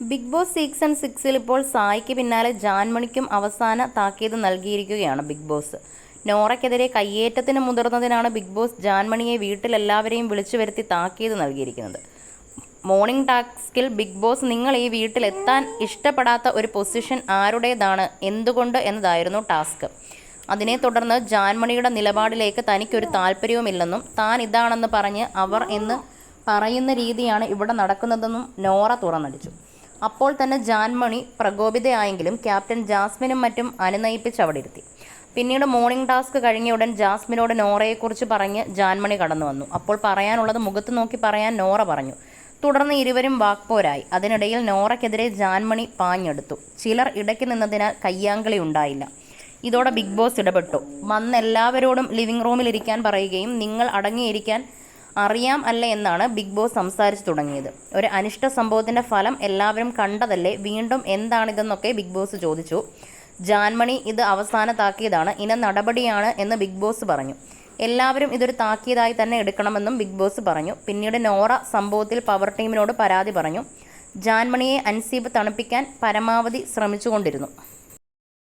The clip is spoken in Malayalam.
ബിഗ് ബോസ് സീസൺ സിക്സിൽ ഇപ്പോൾ സായിക്ക് പിന്നാലെ ജാൻമണിക്കും അവസാന താക്കീത് നൽകിയിരിക്കുകയാണ് ബിഗ് ബോസ്. നോറയ്ക്കെതിരെ കയ്യേറ്റത്തിന് മുതിർന്നതിനാണ് ബിഗ് ബോസ് ജാൻമണിയെ വീട്ടിലെല്ലാവരെയും വിളിച്ചു വരുത്തി താക്കീത് നൽകിയിരിക്കുന്നത്. മോർണിംഗ് ടാസ്കിൽ ബിഗ് ബോസ് നിങ്ങൾ ഈ വീട്ടിലെത്താൻ ഇഷ്ടപ്പെടാത്ത ഒരു പൊസിഷൻ ആരുടേതാണ്? എന്തുകൊണ്ട് എന്നതായിരുന്നു ടാസ്ക് അതിനെ തുടർന്ന് ജാൻമണിയുടെ നിലപാടിലേക്ക് തനിക്കൊരു താല്പര്യവുമില്ലെന്നും താൻ ഇതാണെന്ന് പറഞ്ഞ് അവർ എന്ന് പറയുന്ന രീതിയാണ് ഇവിടെ നടക്കുന്നതെന്നും നോറ തുറന്നടിച്ചു. അപ്പോൾ തന്നെ ജാൻമണി പ്രകോപിതയായെങ്കിലും ക്യാപ്റ്റൻ ജാസ്മിനും മറ്റും അനുനയിപ്പിച്ച് അവിടെ ഇരുത്തി. പിന്നീട് മോർണിംഗ് ടാസ്ക് കഴിഞ്ഞ ഉടൻ ജാസ്മിനോട് നോറയെക്കുറിച്ച് പറഞ്ഞ് ജാൻമണി കടന്നു വന്നു. അപ്പോൾ പറയാനുള്ളത് മുഖത്ത് നോക്കി പറയാൻ നോറ പറഞ്ഞു. തുടർന്ന് ഇരുവരും വാക്പോരായി. അതിനിടയിൽ നോറയ്ക്കെതിരെ ജാൻമണി പാഞ്ഞെടുത്തു. ചിലർ ഇടയ്ക്ക് നിന്നതിനാൽ കയ്യാങ്കളി ഉണ്ടായില്ല. ഇതോടെ ബിഗ് ബോസ് ഇടപെട്ടു. വന്ന് എല്ലാവരോടും ലിവിംഗ് റൂമിലിരിക്കാൻ പറയുകയും നിങ്ങൾ അടങ്ങിയിരിക്കാൻ അറിയാം അല്ല എന്നാണ് ബിഗ് ബോസ് സംസാരിച്ചു തുടങ്ങിയത്. ഒരു അനിഷ്ട സംഭവത്തിന്റെ ഫലം എല്ലാവരും കണ്ടതല്ലേ? വീണ്ടും എന്താണിതെന്നൊക്കെ ബിഗ് ബോസ് ചോദിച്ചു. ജാൻമണി ഇത് അവസാന താക്കീതാണ് ഇന നടപടിയാണ് എന്ന് ബിഗ് ബോസ് പറഞ്ഞു. എല്ലാവരും ഇതൊരു താക്കിയതായി തന്നെ എടുക്കണമെന്നും ബിഗ് ബോസ് പറഞ്ഞു. പിന്നീട് നോറ സംഭവത്തിൽ പവർ ടീമിനോട് പരാതി പറഞ്ഞു. ജാൻമണിയെ അൻസീബ് തണുപ്പിക്കാൻ പരമാവധി ശ്രമിച്ചുകൊണ്ടിരുന്നു.